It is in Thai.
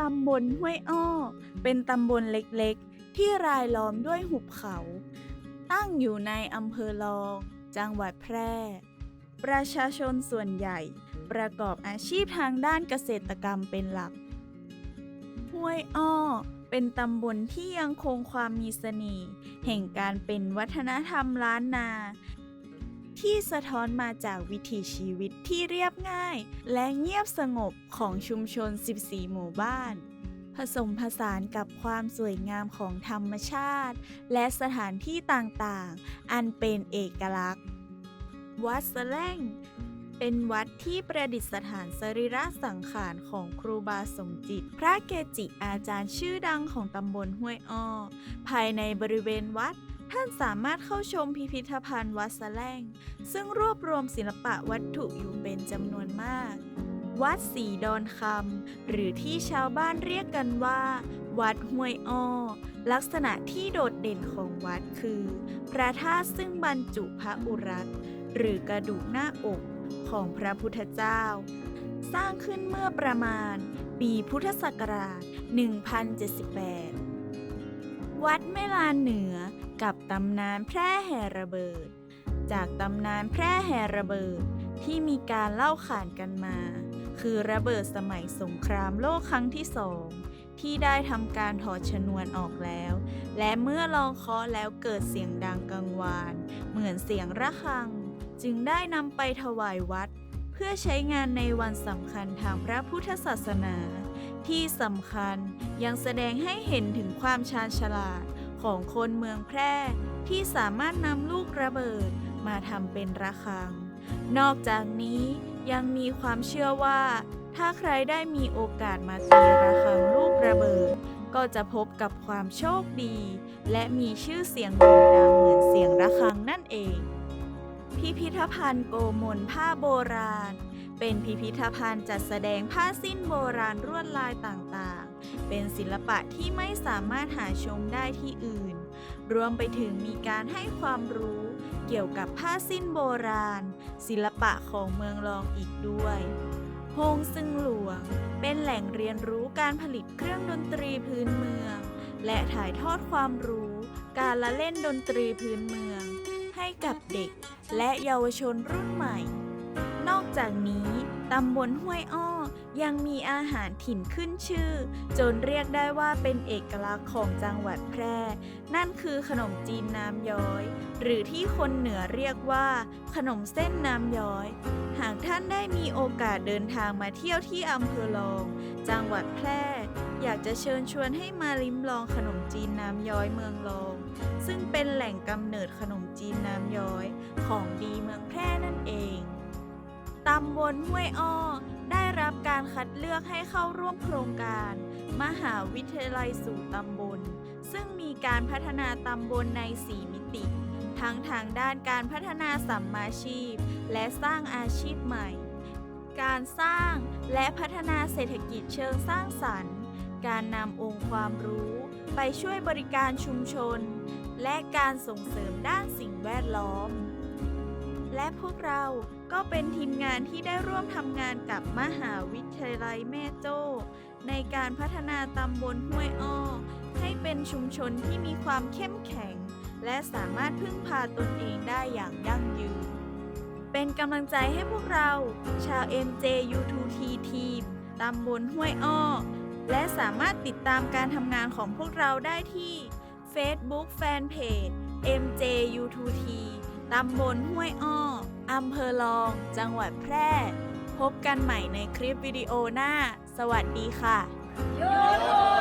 ตำบลห้วยอ้อ เป็นตำบลเล็กๆ ที่รายล้อมด้วยหุบเขา ตั้งอยู่ในอำเภอลอง จังหวัดแพร่ ประชาชนส่วนใหญ่ ประกอบอาชีพทางด้านเกษตรกรรมเป็นหลัก ห้วยอ้อ เป็นตำบลที่ยังคงความมีเสน่ห์แห่งการเป็นวัฒนธรรมล้านนา ที่สะท้อนมาจากวิถีชีวิตที่เรียบง่าย และเงียบสงบของชุมชน 14 หมู่บ้าน ผสมผสานกับความสวยงามของธรรมชาติ และสถานที่ต่างๆ อันเป็นเอกลักษณ์ วัดสแล่งเป็นวัดที่ประดิษฐานสรีระสังขารของครูบาสมจิต พระเกจิอาจารย์ชื่อดังของตำบลห้วยอ้อ ภายในบริเวณวัด ท่านสามารถเข้าชมพิพิธภัณฑ์วัดสะแลงซึ่งรวบรวมศิลปะวัตถุอยู่เป็นจำนวนมาก วัดสีดอนคำหรือที่ชาวบ้านเรียกกันว่า วัดห้วยอ้อ ลักษณะที่โดดเด่นของวัดคือ พระธาตุซึ่งบรรจุพระอุรัตหรือกระดูกหน้าอกของพระพุทธเจ้า สร้างขึ้นเมื่อประมาณ ปีพุทธศักราช 1078 วัดแม่ลานเหนือ กับตำนานแพร่แห่ระเบิด จากตำนานแพร่แห่ระเบิดที่มีการเล่าขานกันมา คือระเบิดสมัยสงครามโลกครั้งที่สองที่ได้ทำการถอดชนวนออกแล้ว และเมื่อลองเคาะแล้วเกิดเสียงดังกังวาน เหมือนเสียงระฆัง จึงได้นำไปถวายวัด เพื่อใช้งานในวันสำคัญทางพระพุทธศาสนา ที่สำคัญยังแสดงให้เห็นถึงความชาญฉลาด ของคนเมืองแพร่ที่สามารถนำลูกระเบิดมาทำเป็นระฆัง นอกจากนี้ยังมีความเชื่อว่า ถ้าใครได้มีโอกาสมาตีระฆังลูกระเบิด ก็จะพบกับความโชคดี และมีชื่อเสียงโด่งดังเหมือนเสียงระฆังนั่นเอง พิพิธภัณฑ์โกมลผ้าโบราณ เป็นพิพิธภัณฑ์จัดแสดงผ้าสิ้นโบราณลวดลายต่างๆ เป็นศิลปะที่ไม่สามารถหาชมได้ที่อื่น รวมไปถึงมีการให้ความรู้เกี่ยวกับผ้าสิ้นโบราณ ศิลปะของเมืองรองอีกด้วยโฮงซึงหลวง เป็นแหล่งเรียนรู้การผลิตเครื่องดนตรีพื้นเมือง และถ่ายทอดความรู้ การละเล่นดนตรีพื้นเมือง ให้กับเด็กและเยาวชนรุ่นใหม่ นอกจากนี้ตำบลห้วยอ้อ ยังมีอาหารถิ่นขึ้นชื่อ จนเรียกได้ว่าเป็นเอกลักษณ์ของจังหวัดแพร่ นั่นคือขนมจีนน้ำย้อย หรือที่คนเหนือเรียกว่า ขนมเส้นน้ำย้อย หากท่านได้มีโอกาสเดินทางมาเที่ยวที่อำเภอลอง จังหวัดแพร่ อยากจะเชิญชวนให้มาลิ้มลองขนมจีนน้ำย้อยเมืองลอง ซึ่งเป็นแหล่งกำเนิดขนมจีนน้ำย้อย ของดีเมืองแพร่นั่นเองตำบลห้วยอ้อ รับการคัดเลือกให้เข้าร่วมโครงการ มหาวิทยาลัยสู่ตำบล ซึ่งมีการพัฒนาตำบลใน 4 มิติ ทั้งทางด้านการพัฒนาสัมมาชีพ และสร้างอาชีพใหม่ การสร้างและพัฒนาเศรษฐกิจเชิงสร้างสรรค์ การนำองค์ความรู้ ไปช่วยบริการชุมชน และการส่งเสริมด้านสิ่งแวดล้อม และพวกเราก็เป็นทีมงานที่ได้ร่วมทำงานกับมหาวิทยาลัยแม่โจ้ ในการพัฒนาตำบลห้วยอ้อ ให้เป็นชุมชนที่มีความเข้มแข็ง และสามารถพึ่งพาตนเองได้อย่างยั่งยืน เป็นกำลังใจให้พวกเรา ชาว MJU2T ทีมตำบลห้วยอ้อ และสามารถติดตามการทำงานของพวกเราได้ที่ Facebook Fanpage MJU2T ตำบลห้วยอ้อ อำเภอลอง จังหวัดแพร่ พบกันใหม่ในคลิปวิดีโอหน้า สวัสดีค่ะยูทูบ